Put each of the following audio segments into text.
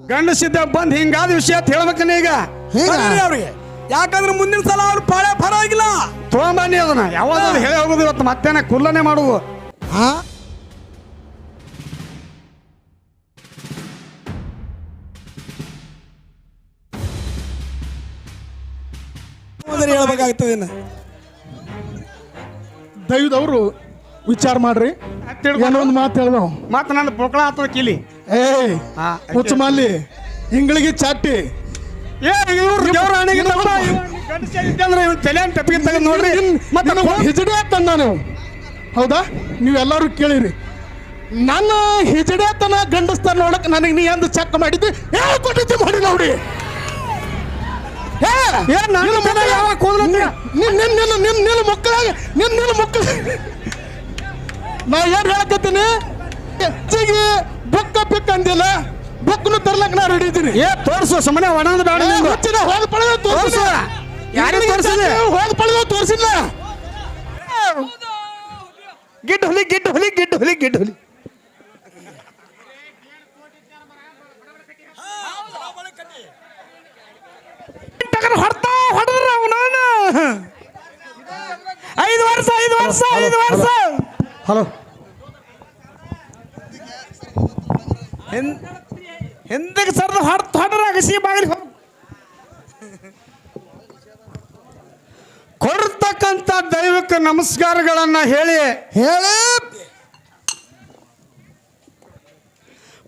ಗಂಡಸಿದ್ದ ಬಂದ್ ಹಿಂಗಾದ ವಿಷಯ ಅಂತ ಹೇಳ್ಬೇಕನ ಈಗ. ಅವ್ರಿಗೆ. ಯಾಕಂದ್ರೆ ಮುಂದಿನ ಸಲ ಅವ್ರು ಪಾಳೆ ಪರವಾಗಿಲ್ಲ ತೊಗೊಂಬನ್ನಿ ಅದನ್ನ. ಯಾವಾಗ ಹೇಳಿ ಹೋಗುದು ಇವತ್ತು ಮತ್ತೇನ ಕುಲ್ಲನೆ ಮಾಡುದು. ಹಾ ಹೇಳ್ಬೇಕಾಗ್ತದೆ ದೈವದವರು ವಿಚಾರ ಮಾಡ್ರಿ. ಏನೋ ಒಂದು ಮಾತು ಹೇಳ್ದವು ಮತ್ತೆ ನನ್ನ ಪೊಕ್ಕಳ ಆಗ್ತದ ಕಿಲಿ. ಏಯ್ ಹುಚ್ಚ ಮಾಲಿ ಇಂಗಳಿಗೆ ಚಾಟಿ. ಹಿಜಡೆ ತಂದ ನೀವು ಹೌದಾ? ನೀವೆಲ್ಲರೂ ಕೇಳಿರಿ. ನನ್ನ ಹಿಜಡೆತನ ಗಂಡಸ್ತಾನ ನೋಡಕ್ ನನಗೆ ನೀ ಎಂದು ಚೆಕ್ ಮಾಡಿದ್ದೆ? ಹೇಳ್ಕೊಟ್ಟಿದ್ದೆ ಮಾಡಿ ನೋಡಿ. ಏ ನನ್ನ ನಿನ್ ನಿನ್ನ ಮಕ್ಕಳ ನಾ ಏನ್ ಹೇಳಕತ್ತೀನಿ? ಬುಕ್ಕ ಪಿಕ್ ಅಂದಿಲ್ಲ. ಬುಕ್ನು ತರ್ಲಕ್ ನಾ ರೆಡಿ ಇದ್ದೀನಿ. ಏ ತೋರ್ಸು ಸುಮ್ಮನೆ ಒಣದು ಬೇಡ ನಿಂದು. ಹೋದ ಪಡೆದ ತೋರ್ಸು. ಯಾರಿಗ್ ತೋರ್ಸಿದೆ? ಹೋದ ಪಡೆದ ತೋರಿಸಿಲ್ಲ. ಗಿಡ್ ಹುಲಿ ಗಿಡ್ ಹುಲಿ ಗಿಡ್ ಹುಲಿ ಗಿಡ್ ಹುಲಿ. ಟಗರು ಹೊಡ್ತಾ ಹೊಡೆದ್ರ ಅವನ ಐದು ವರ್ಷ ಐದು ವರ್ಷ ಐದು ವರ್ಷ. ಹಲೋ. ಹಿಂದಕ್ಕೆ ಸರ್ದು ಹೊಡ್ತು ಹೊಡ್ರ ಅಗಸಿ ಬಾಗಿಲು ಹೋಗ್. ಕೊಡ್ತಕ್ಕಂಥ ದೈವಕ್ಕೆ ನಮಸ್ಕಾರಗಳನ್ನು ಹೇಳಿ. ಹೇಳಿ.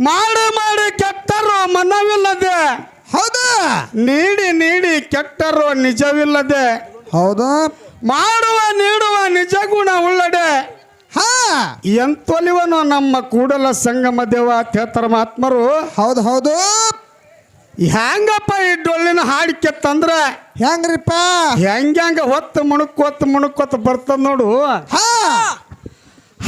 ಮಾಡಿ ಮಾಡಿ ಕೆಟ್ಟರು ಮನವಿಲ್ಲದೆ. ಹೌದಾ. ನೀಡಿ ನೀಡಿ ಕೆಟ್ಟರು ನಿಜವಿಲ್ಲದೆ. ಹೌದಾ. ಮಾಡುವ ನೀಡುವ ನಿಜ ಗುಣ ಉಳ್ಳಡೆ. ಹಾ. ಎಂತೊಲಿವನು ನಮ್ಮ ಕೂಡಲ ಸಂಗಮ ದೇವ ತೇತರ ಮಹಾತ್ಮರು. ಹೌದು ಹೌದು. ಹೆಂಗಪ್ಪ ಈ ಡೊಳ್ಳಿನ ಹಾಡಿಕೆ ಕೆತ್ತಂದ್ರ? ಹೆಂಗ್ರಿಪ್ಪ ಹೆಂಗ ಹೊತ್ತು ಮುಣುಕೋತ್ ಮುಣುಕೋತ್ ಬರ್ತದ ನೋಡು. ಹಾ.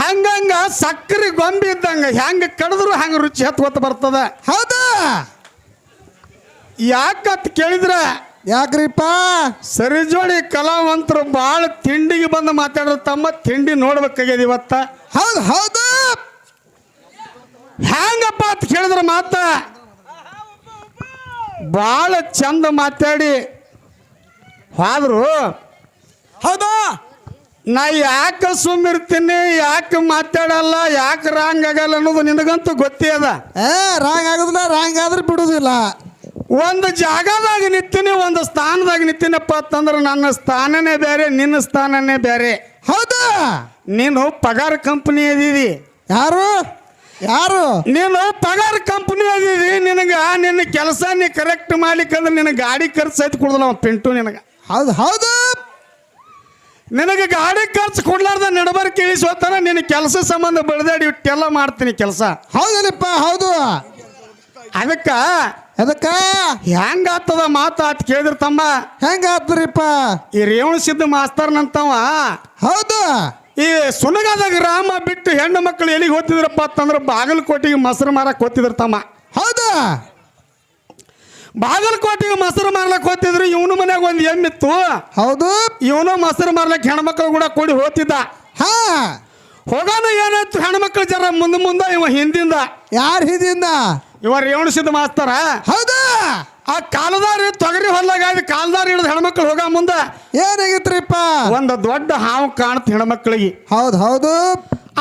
ಹಂಗಂಗ ಸಕ್ಕರೆ ಗೊಂಬಿ ಇದ್ದಂಗ ಹೆಂಗ ಕಡಿದ್ರು ಹಂಗ ರುಚಿ ಹತ್ಕೋತ ಬರ್ತದ. ಹೌದಾ. ಯಾಕತ್ ಕೇಳಿದ್ರ? ಯಾಕ್ರಿಪ್ಪ? ಸರಿ ಜೋಡಿ ಕಲಾವಂತರು ಭಾಳ ತಿಂಡಿಗೆ ಬಂದು ಮಾತಾಡಿದ್ರು ತಮ್ಮ ತಿಂಡಿ ನೋಡ್ಬೇಕಾಗ್ಯದ ಇವತ್ತ? ಹೌದು ಹೌದು. ಹ್ಯಾಂಗಪ್ಪ ಅಂತ ಕೇಳಿದ್ರ ಮಾತ? ಭಾಳ ಚಂದ ಮಾತಾಡಿ. ಹಾದ್ರು ಹೌದಾ. ನಾ ಯಾಕೆ ಸುಮ್ಮಿರ್ತೀನಿ ಯಾಕೆ ಮಾತಾಡಲ್ಲ ಯಾಕೆ ರಾಂಗ್ ಆಗಲ್ಲ ಅನ್ನೋದು ನಿನಗಂತೂ ಗೊತ್ತೇ ಅದ. ಏ ರಾಂಗ್ ಆಗುದಿಲ್ಲ ರಾಂಗ್ ಆದ್ರೆ ಬಿಡುದಿಲ್ಲ. ಒಂದು ಜಾಗದಾಗ ನಿಂತೀನಿ ಒಂದು ಸ್ಥಾನದಾಗ ನಿಂತೀನಪ್ಪ ಅಂತಂದ್ರೆ ನನ್ನ ಸ್ಥಾನನೇ ಬೇರೆ ನಿನ್ನ ಸ್ಥಾನನೇ ಬೇರೆ. ಹೌದಾ? ನೀನು ಪಗಾರ ಕಂಪನಿ ಅದೀವಿ ಯಾರು? ಯಾರು? ನೀನು ಪಗಾರ ಕಂಪನಿ ಅದೀವಿ ನಿನಗೆ ನಿನ್ನ ಕೆಲಸ ನೀ ಕರೆಕ್ಟ್ ಮಾಡ್ಲಿಕ್ಕಂದ್ರೆ ನಿನ್ನ ಗಾಡಿ ಖರ್ಚು ಸಹಿತ ಕೊಡ್ದಲ್ಲ ಅವ ಪಿಂಟು ನಿನಗೆ. ಹೌದು ಹೌದು. ನಿನಗೆ ಗಾಡಿ ಖರ್ಚು ಕೊಡ್ಲಾರ್ದ ನಡಬರ್ಕ ಇಳಿಸೋತನ ನಿನ್ನ ಕೆಲಸ ಸಂಬಂಧ ಬೆಳೆದಾಡಿ ಇಟ್ಟೆಲ್ಲ ಮಾಡ್ತೀನಿ ಕೆಲಸ. ಹೌದಲ್ಲಪ್ಪ ಹೌದು. ಅದಕ್ಕ ಅದಕ್ಕ? ಹೆಂಗಾತದ ಮಾತಾತ್ ಕೇಳಿದ್ರ ತಮ್ಮ? ಹೆಂಗ ಆತ್ರಿಪ್ಪ ಈ ರೇವಣ ಸಿದ್ಧ ಮಾಸ್ತರ್ನಂತವ? ಹೌದು. ಈ ಸುನಗಾದಾಗ ರಾಮ ಬಿಟ್ಟು ಹೆಣ್ಣು ಮಕ್ಕಳು ಎಲ್ಲಿಗೆ ಹೋಗ್ತಿದ್ರಪ್ಪ ಅಂತಂದ್ರೆ ಬಾಗಲಕೋಟೆಗೆ ಮೊಸರು ಮಾರಕ್ ಹೋಗ್ತಿದ್ರು ತಮ್ಮ. ಹೌದು. ಬಾಗಲಕೋಟೆಗೆ ಮೊಸರು ಮಾರ್ಲಕ್ ಹೋಗ್ತಿದ್ರು ಇವನು ಮನೆಯಾಗ ಒಂದು ಎಮ್ಮಿತ್ತು ಹೌದು. ಇವನು ಮೊಸರು ಮಾರ್ಲಕ್ ಹೆಣ್ಮಕ್ಳು ಕೂಡ ಕೂಡಿ ಹೋಗ್ತಿದ್ದ. ಹಾ. ಹೋಗಾನ ಏನಾಯ್ತು ಹೆಣ್ಮಕ್ಳು ಜರ ಮುಂದೆ ಮುಂದೆ ಇವ ಹಿಂದಿಂದ? ಯಾರು ಹಿಂದಿಂದ? ಇವ ರೇವಣ ಸಿದ್ಧ ಮಾಸ್ತಾರ? ಹೌದು? ಆ ಕಾಲದಾರಿ ತೊಗರಿ ಹೊಲ್ದಾಗ ಕಾಲದಾರಿ ಹಿಡಿದು ಹೆಣ್ಮಕ್ಳು ಹೋಗ ಮುಂದೆ ಏನಾಗಿತ್ರಿಪ್ಪ? ಒಂದು ದೊಡ್ಡ ಹಾವು ಕಾಣತ್ ಹೆಣ್ಮಕ್ಳಿಗೆ. ಹೌದು ಹೌದು.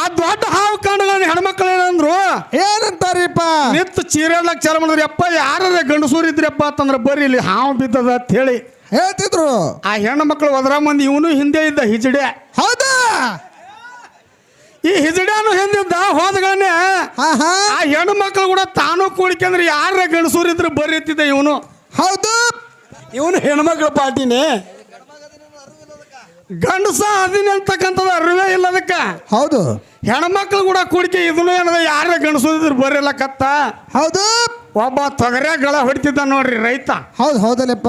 ಆ ದೊಡ್ಡ ಹಾವು ಕಾಣ ಹೆಣ್ಮಕ್ಳು ಏನಂದ್ರು? ಏನಂತಾರಿಪ್ಪ? ನಿತ್ತು ಚೀರಾಡ್ಲಕ್ ಚಾರ ಮಾಡಿದ್ರಿ ಅಪ್ಪ ಯಾರ ಗಂಡಸೂರ್ ಇದ್ರಪ್ಪ ಅಂತಂದ್ರೆ ಬರ್ರಿ ಇಲ್ಲಿ ಹಾವು ಬಿದ್ದದ ಅಂತ ಹೇಳಿ. ಹೇಳ್ತಿದ್ರು. ಆ ಹೆಣ್ಣು ಮಕ್ಕಳು ಒದರ ಮಂದಿ ಇವನು ಹಿಂದೆ ಇದ್ದ ಹಿಜಡೆ. ಹೌದಾ? ಈ ಹಿಜಡಾನು ಹಿಂದಿದ್ದ ಹೋದಗಳನ್ನೇ ಆ ಹೆಣ್ಣು ಮಕ್ಕಳು ಕೂಡ ತಾನು ಕೂಡಿಕೆಂದ್ರೆ ಯಾರ ಗಣಸೂರಿದ್ರು ಅಂತಿದ್ದ ಇವನು? ಹೌದು. ಇವನು ಹೆಣ್ಮಕ್ಳ ಪಾರ್ಟಿನೇ. ಗಂಡಸ ಅದಿನ ಅಂತಕ್ಕಂಥದ್ದು ಅರಿವೇ ಇಲ್ಲ ಅದಕ್ಕ. ಹೌದು. ಹೆಣ್ಮಕ್ಳು ಕೂಡ ಕೂಡಿಕೆ ಇದನ್ನು ಏನದ ಯಾರ ಗಣಸೂರಿದ್ರು ಬರೀಲ್ಲ ಬರ್ರಿಲ್ಲ ಕತ್ತ? ಹೌದು. ಒಬ್ಬ ತೊಗರ್ಯಾಗ ಗಳ ಹೊಡಿತಿದ್ದ ನೋಡ್ರಿ ರೈತ. ಹೌದು ಹೌದಲ್ಲಪ್ಪ.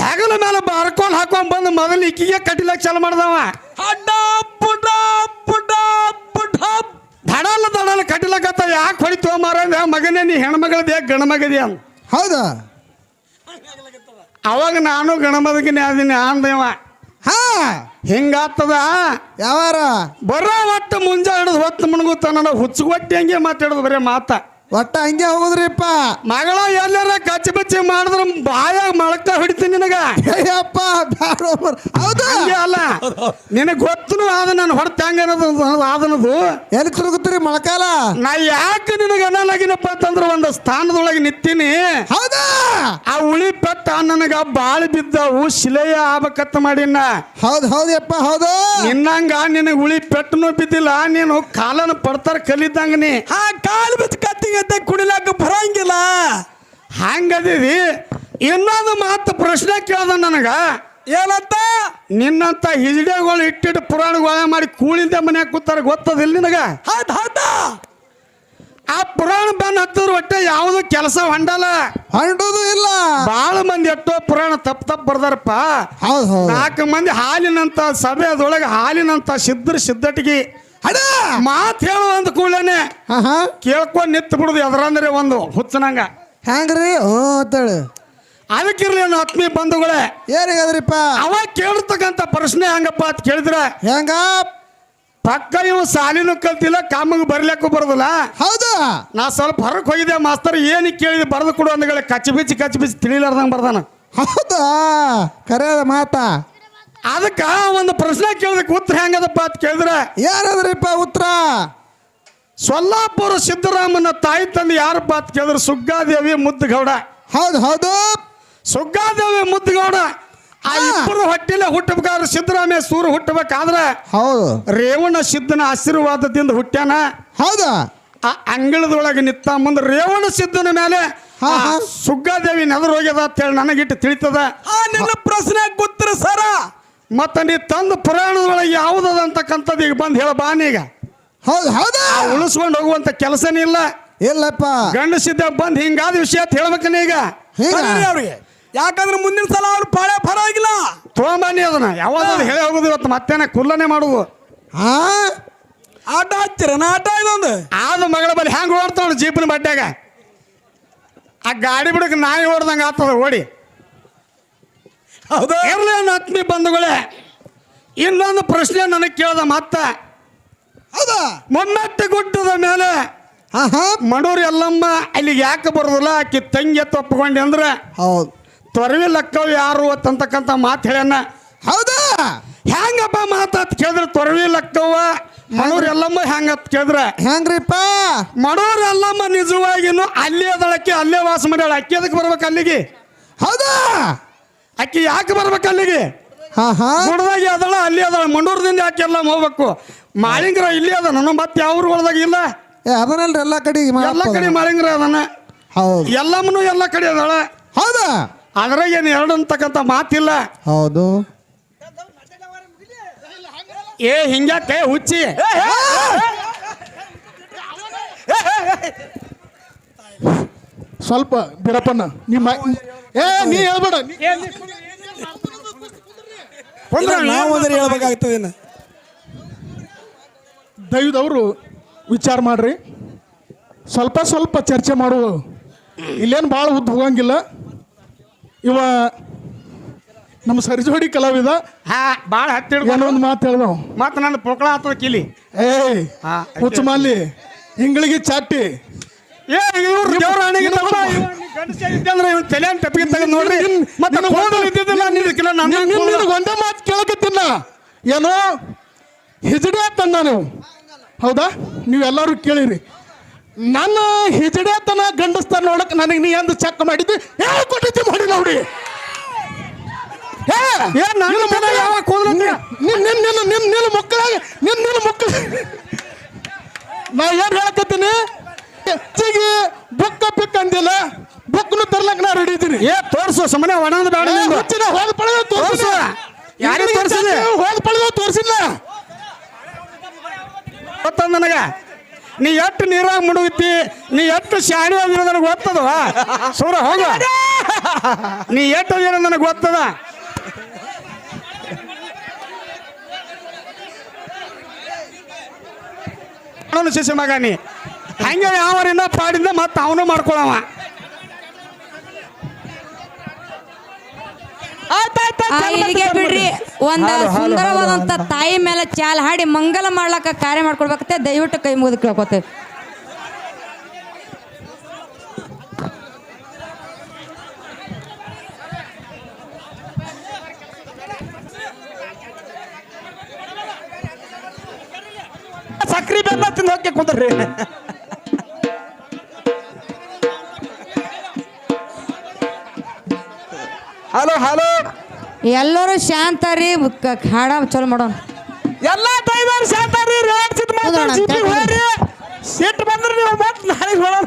ಹೆಗಲ ಮೇಲೆ ಬಾರ್ಕೊಂಡು ಹಾಕೊಂಡ್ ಬಂದು ಮೊದಲು ಇಕ್ಕಿಗೆ ಕಟ್ಟಿಲಕ್ ಚಾಲು ಮಾಡ್ದವ. ಅಡ್ಡ ಪುಟ ಪುಟ ಪುಟ ದಡಲ್ಲ ದಡಲ್ಲ ಕಟ್ಟಲಕತ್ತ ಯಾಕೆ ಹೊಡಿತೋ ಮಾರಂದ ಮಗನೇ ನೀ ಹೆಣ್ಮಗಳದೇ ಗಣಮಗದಿ ಅಂತ ಹೌದಾ? ಅವಾಗ ನಾನು ಗಣಮದಗಿನೇ ಅದೀನಿ ಅಂದವ ಹಾ. ಹಿಂಗಾಗ್ತದ? ಯಾವಾರ? ಬರೋ ಒಟ್ಟು ಮುಂಜಾನೆ ಹಿಡಿದು ಹೊತ್ತು ಮುಣಗುತ್ತ ನಾನು ಹುಚ್ಚುಗೊಟ್ಟಿ ಹಂಗೆ ಮಾತಾಡೋದು ಬರೀ ಮಾತ. ಒಟ್ಟ ಹಂಗೆ ಹೋಗುದ್ರಿಪ್ಪ. ಮಗಳ ಎಲ್ಲರ ಕಚ್ಚಿ ಬಚ್ಚಿ ಮಾಡಿದ್ರ ಬಾಯ ಮಳಕ ಹೊಡಿತೀನಿ ನಿನಗ. ಅಯ್ಯಪ್ಪ. ಹೌದು. ಅಲ್ಲ. ನಿನಗ್ ಗೊತ್ತನು ಆದ ನಾನು ಹೊಡ್ತ ಹಂಗ ಆದನದು. ಎಲ್ಲಿ ತಿರುಗುತ್ತೀರಿ ಮೊಳಕಾಲ? ನಾ ಯಾಕೆ ನಿನಗ ಅನ್ನಲಾಗಿನಪ್ಪ ಅಂತಂದ್ರ ಒಂದು ಸ್ಥಾನದೊಳಗೆ ನಿಂತೀನಿ. ಹೌದಾ. ಉಳಿ ಪೆಟ್ಟ ನನಗ ಬಾಳ ಬಿದ್ದವು ಶಿಲೆಯ ಆಬಕತ್ತ ಮಾಡಿನ ಹೌದು ಹೌದಪ್ಪ ಹೌದು. ನಿನ್ನಂಗ ನಿನಗೆ ಉಳಿ ಪೆಟ್ಟನು ಬಿದ್ದಿಲ್ಲ ನೀನು ಕಾಲನ ಪಡ್ತಾರ ಕಲಿದ್ದಂಗ ನೀ. ಆ ಕಾಲು ಬಿದ್ದು ಕತ್ತಿಗತ್ತೆ ಕುಡಿಲಾಕ ಬರಂಗಿಲ್ಲ. ಹಂಗದಿದಿ ಇನ್ನೊಂದು ಮಾತು ಪ್ರಶ್ನೆ ಕೇಳ್ದ ನನಗ. ಏನಂತ? ನಿನ್ನಂತ ಹಿಜಡೆಗಳು ಇಟ್ಟಿಟ್ಟು ಪುರಾಣಗಳ ಮಾಡಿ ಕೂಳಿಂದ ಮನ್ಯಾಗ ಕೂತಾರ ಗೊತ್ತದಿಲ್ಲ ನಿನಗ? ಹೌದ್ ಹೌದಾ. ಆ ಪುರಾಣ ಬೆನ್ನ ಹತ್ತಿದ್ರು ಒಟ್ಟೆ ಯಾವುದು ಕೆಲಸ ಹೊಂಡಲ್ಲ. ಹೊಂಡೋದು ಇಲ್ಲ. ಬಹಳ ಮಂದಿ ಎಷ್ಟೋ ಪುರಾಣ ತಪ್ಪ ತಪ್ಪ ಬರ್ದಾರಪ್ಪ. ಹೌದು ಹೌದು. ನಾಲ್ಕು ಮಂದಿ ಹಾಲಿನಂತ ಸಭೆ ಅದೊಳಗೆ ಹಾಲಿನಂತ ಸಿದ್ಧರ ಸಿದ್ಧಟಿಗೆ. ಅಡ! ಮಾತು ಹೇಳು ಅಂದ ಕೂಡಲೇನೆ ಹಾ ಹಾ ಕೇಳ್ಕೊಂಡು ನಿತ್ತು ಬಿಡುದು ಎದ್ರಂದ್ರೆ ಒಂದು ಹುಚ್ಚನಂಗ. ಹೆಂಗ್ರಿ? ಹ್ಞೂ ಅಂತೇಳಿ ಅದಕ್ಕಿರ್ಲಿ ನನ್ನ ಆತ್ಮೀಯ ಬಂಧುಗಳೇ? ಏನಿಗದ್ರಿಪ್ಪ ಅವಾಗ ಕೇಳಿರ್ತಕ್ಕಂಥ ಪ್ರಶ್ನೆ ಹಂಗಪ್ಪ ಅಂತ ಕೇಳಿದ್ರೆ ಹೆಂಗ ಪಕ್ಕ ಇವ್ ಸಾಲಿನೂ ಕಲ್ತಿಲ್ಲ ಕಾಮಿಗೆ ಬರ್ಲಿಕ್ಕೂ ಬರೋದಿಲ್ಲ. ಹೌದು? ನಾ ಸ್ವಲ್ಪ ಹೊರಗೆ ಹೋಗಿದ್ದೆ ಮಾಸ್ತರ್ ಏನು ಕೇಳಿದ ಬರೆದು ಕೊಡು ಅಂದಗಳ ಕಚ್ಚಿ ಬಿಚ್ಚಿ ಕಚ್ಚಿ ಬಿಚ್ಚಿ ತಿಳಿಲಾರ್ದಂಗೆ ಬರ್ದಾನ. ಹೌದಾ? ಕರೆ ಮಾತಾ. ಅದಕ್ಕೆ ಒಂದು ಪ್ರಶ್ನೆ ಕೇಳಿದಕ್ಕೆ ಉತ್ತರ ಹೆಂಗದಪ್ಪ ಅಂತ ಕೇಳಿದ್ರೆ ಯಾರದ್ರಿಪ್ಪ ಉತ್ತರ? ಸೊಲ್ಲಾಪುರ ಸಿದ್ದರಾಮನ ತಾಯಿ ತಂದೆ ಯಾರಪ್ಪ ಅಂತ ಕೇಳಿದ್ರೆ ಸುಗ್ಗಾದೇವಿ ಮುದ್ದುಗೌಡ. ಹೌದು ಹೌದು. ಸುಗ್ಗಾದೇವಿ ಮುದ್ದುಗೌಡ. ಆ ಇಬ್ಬರು ಹೊಟ್ಟಿಲೆ ಹುಟ್ಟಬೇಕಾದ್ರೆ ಸಿದ್ದರಾಮಯ್ಯ ಸೂರು ಹುಟ್ಟಬೇಕಾದ್ರೆ ಹೌದು. ರೇವಣ ಸಿದ್ದನ ಆಶೀರ್ವಾದದಿಂದ ಹುಟ್ಟ್ಯಾನ. ಹೌದಾ. ಆ ಅಂಗಳದೊಳಗೆ ನಿತ್ತ ಮುಂದೆ ರೇವಣ ಸಿದ್ದನ ಮೇಲೆ ಆ. ಸುಗ್ಗಾದೇವಿ ನೆದರು ಹೋಗ್ಯದ ಅಂತೇಳಿ ನನಗಿಟ್ಟು ತಿಳಿತದ. ಆ ನಿನ್ನ ಪ್ರಶ್ನೆ ಗೊತ್ತಿರ ಸರ. ಮತ್ತ ನೀ ತಂದ ಪುರಾಣದೊಳಗೆ ಯಾವುದದ ಅಂತಕ್ಕಂಥದ್ದು ಈಗ ಬಂದು ಹೇಳ ಬಾನೀಗ ಹೌದು ಹೌದಾ. ಆ ಉಳಿಸ್ಕೊಂಡು ಹೋಗುವಂತ ಕೆಲಸನೇ ಇಲ್ಲ. ಇಲ್ಲಪ್ಪ. ಗಂಡಸಿದ್ದ ಬಂದು ಹಿಂಗಾದ ವಿಷಯ ಅಂತ ಹೇಳ್ಬೇಕನ ಈಗ. ಕರೀರಿ ಅವ್ರಿಗೆ. ಯಾಕಂದ್ರೆ ಮುಂದಿನ ಸಲ ಅವ್ರು ಪಾಳೆ ಪರವಾಗಿಲ್ಲ. ತೊಗೊಂಬನ್ನಿ ಅದನ್ನ. ಯಾವಾಗ ಹೇಳಿ ಹೋಗುದು ಇವತ್ತು ಮತ್ತೇನ ಕುಲ್ಲನೆ ಮಾಡುದು. ಹಾ. ಆಟ ಹಚ್ಚಿರ? ಆಟ ಇದೊಂದು. ಆದ ಮಗಳ ಬಲ್ಲಿ ಹ್ಯಾಂಗ ಓಡ್ತಾವಳು ಜೀಪಿನ ಬಡ್ಡ್ಯಾಗ. ಆ ಗಾಡಿ ಬಿಡಕ್ಕೆ ನಾಯಿ ಓಡ್ದಂಗ ಆಗ್ತದ ಓಡಿ. ಹೌದು. ಇರಲಿ ಅತ್ಮಿ ಆತ್ಮೀಯ ಬಂಧುಗಳೇ ಇನ್ನೊಂದು ಪ್ರಶ್ನೆ ನನಗೆ ಕೇಳ್ದ ಮತ್ತ. ಹೌದಾ. ಮೊಮ್ಮೆಟ್ಟ ಗುಡ್ಡದ ಮೇಲೆ ಹಾ ಹಾ ಮಡೂರು ಎಲ್ಲಮ್ಮ ಅಲ್ಲಿಗೆ ಯಾಕೆ ಬರೋದಿಲ್ಲ? ಆಕಿ ತಂಗಿ ತಪ್ಪಿಕೊಂಡೆ ಅಂದ್ರೆ ಹೌದು. ತೊರವಿ ಲಕ್ಕವ್ ಯಾರು ಅಂತಕ್ಕಂಥ ಮಾತು ಹೇಳ್ಯಾನ. ಹೌದಾ? ಹೆಂಗಪ್ಪ ಮಾತಾತ್ ಕೇಳಿದ್ರೆ ತೊರವಿ ಲಕ್ಕವ್ವ ಮಣೂರ್ ಎಲ್ಲಮ್ಮ ಹೆಂಗತ್ ಕೇಳಿದ್ರೆ ಹೆಂಗ್ರಿಪ್ಪ ಮಣೂರ್ ಎಲ್ಲಮ್ಮ ನಿಜವಾಗಿನು ಅಲ್ಲೇ ಅದಳಕ್ಕೆ ಅಲ್ಲೇ ವಾಸ ಮಾಡ್ಯಾಳ. ಅಕ್ಕಿ ಅದಕ್ಕೆ ಬರ್ಬೇಕು ಅಲ್ಲಿಗೆ? ಹೌದಾ? ಅಕ್ಕಿ ಯಾಕೆ ಬರ್ಬೇಕು ಅಲ್ಲಿಗೆ? ಹಾ ಹಾ ಗುಡ್ದಾಗಿ ಅದಳ ಅಲ್ಲಿ ಅದಳ. ಮಂಡೂರದಿಂದ ಯಾಕೆ ಎಲ್ಲ ಹೋಗ್ಬೇಕು? ಮಾಳಿಂಗ್ರ ಇಲ್ಲಿ ಅದ ನನ್ನ ಮತ್ತೆ ಯಾವ ಊರುಗಳ್ದಾಗ ಇಲ್ಲ. ಅದನ್ನಲ್ರಿ ಎಲ್ಲ ಕಡೆ ಎಲ್ಲ ಕಡೆ ಮಾಳಿಂಗ್ರ ಅದನ್ನ ಹೌದು. ಎಲ್ಲಮ್ಮನು ಎಲ್ಲ ಕಡೆ ಅದಳ. ಹೌದಾ? ಅದ್ರಾಗ ಏನು ಎರಡು ಅಂತಕ್ಕಂಥ ಮಾತಿಲ್ಲ ಹೌದು ಏ ಹಿಂಗ್ಯಾಕೆ ಹುಚ್ಚಿ ಸ್ವಲ್ಪ ಬಿಡಪ್ಪಣ್ಣ ನಿಮ್ಮ ಏ ನೀ ಹೇಳ್ಬೇಡ ನಾವು ಅಂದ್ರೆ ಹೇಳ್ಬೇಕಾಗ್ತದೆ ಇನ್ನು ದೈವದವರು ವಿಚಾರ ಮಾಡ್ರಿ ಸ್ವಲ್ಪ ಸ್ವಲ್ಪ ಚರ್ಚೆ ಮಾಡುವ ಇಲ್ಲೇನು ಭಾಳ ಉದ್ದ ಹೋಗಂಗಿಲ್ಲ ಇವ ನಮ್ಮ ಸರಿಜೋಡಿ ಕಲಾವಿದ. ಹಾ ಭಾಳ ಹತ್ತಿರ ಏನೋ ಒಂದು ಮಾತು ಹೇಳ್ದವ್. ಮತ್ತೆ ನನ್ನ ಪೊಕ್ಕಳ ಹತ್ತದ ಕಿಲಿ. ಏಯ್ ಹಾ, ಹುಚ್ಚು ಮಾಲಿ ಹಿಂಗಳಿಗೆ ಚಾಟಿ. ಏ ಇವ್ರು ದೇವ್ರ ಹಣೆಗೆ ಇವ್ರು- ತಗೊಳ, ಇವ್ನು ನೀ ಗಂಡಸ ಇದ್ದಂದ್ರೆ ಇವ್ನು ತಲೆಯನ್ನು ಟಪಿಗೆ ತೆಗೆದು ನೋಡ್ರಿ. ನಿನ್- ಮತ್ತೆ ಒಂದೇ- ಇದ್ದಿದ್ದಿಲ್ಲ ನನ್ನ ನಿನ್- ನಿನ್- ನಿನಗ್ ಒಂದೇ ಮಾತು ಕೇಳಕತ್ತಿನ ಏನೋ ಹಿಜಡೆ ತಂದ ನೀವು ಹೌದಾ? ನೀವೆಲ್ಲರೂ ಕೇಳಿರಿ. ನನ್ನ ಹಿಜಡೆತನ ಗಂಡಸ್ತಾನ ನೋಡಕ್ ನನಗೆ ನೀ ಎಂದು ಚೆಕ್ ಮಾಡಿದ್ದು? ಹೇಳ್ಕೊಟ್ಟಿದ್ದೆ ಮಾಡಿ ನೋಡಿ. ನನ್ನ ಮಕ್ಕಳಾಗ ನಿನ್ನ ನಿನ್ನ ಮಕ್ಕಳ ನಾ ಏನು ಹೇಳಕತ್ತೀನಿ? ಹೆಚ್ಚಿಗೆ ಬುಕ್ಕ ಪಿಕ್ ಅಂದಿಲ್ಲ. ಬುಕ್ನು ತರ್ಲಕ್ ನಾ ರೆಡಿ ಇದ್ದೀನಿ. ಏ ತೋರ್ಸು ಸುಮ್ಮನೆ ಒಣಂದ್ ಬೇಡ. ಹುಚ್ಚಿನ ಹೋದ ಪಡೆದ ತೋರಿಸಿಲ್ಲ. ತೋರ್ಸು. ಯಾರಿಗ್ ತೋರ್ಸಿದೆ? ಹೋದ ಪಡೆದ ತೋರಿಸಿಲ್ಲ. ಗೊತ್ತದ ನನಗ? ನೀ ಎಷ್ಟು ನೀರಾಗ ಮುಡುಗುತ್ತಿ ನೀ ಎಷ್ಟು ಶಾಣೆ ಆಗಿರೋ ನನಗೆ ಗೊತ್ತದ? ಸೂರ, ಹೋಗ. ನೀ ಎಷ್ಟು ಅದಿರೋ ನನಗೆ ಗೊತ್ತದ? ಶಿಶು ಮಗ ನೀ ಹಂಗೆ ಯಾವರಿಂದ ಪಾಡಿಂದ ಮತ್ತೆ ಅವನು ಮಾಡ್ಕೊಳವ. ಆ ಇಲ್ಲಿಗೆ ಬಿಡ್ರಿ ಒಂದ ಸುಂದರವಾದಂತ ತಾಯಿ ಮೇಲೆ ಚಾಲ್ ಹಾಡಿ ಮಂಗಲ ಮಾಡ್ಲಕ್ಕ ಕಾರ್ಯ ಮಾಡ್ಕೊಡ್ಬೇಕತ್ತೆ ದಯವಿಟ್ಟು ಕೈ ಮುಗಿದು ಕೇಳ್ಕೊತೆ ಸಕ್ರಿ ಬೆಲ್ಲ ತಿಂದು ಹೋಗಿ ಕುಂದ್ರಿ. Hello hello. ಎಲ್ಲರೂ ಶಾಂತ ರೀ ಹಾಡ ಚಲೋ ಮಾಡೋಣ. ಎಲ್ಲ ಟೈಮರ್ ರೀ ರೇಟ್ ಸಿಟ್ ಹೌದಣ್ಣ, ಮಾತಾಡಿ ಕರೆಕ್ಟ್. ಹೋಗ್ರಿ. ಸಿಟ್ಟು ಬಂದ್ರೆ ನೀವು ಮತ್ತೆ ನಾಳೆಗೆ ಹೇಳೋಣ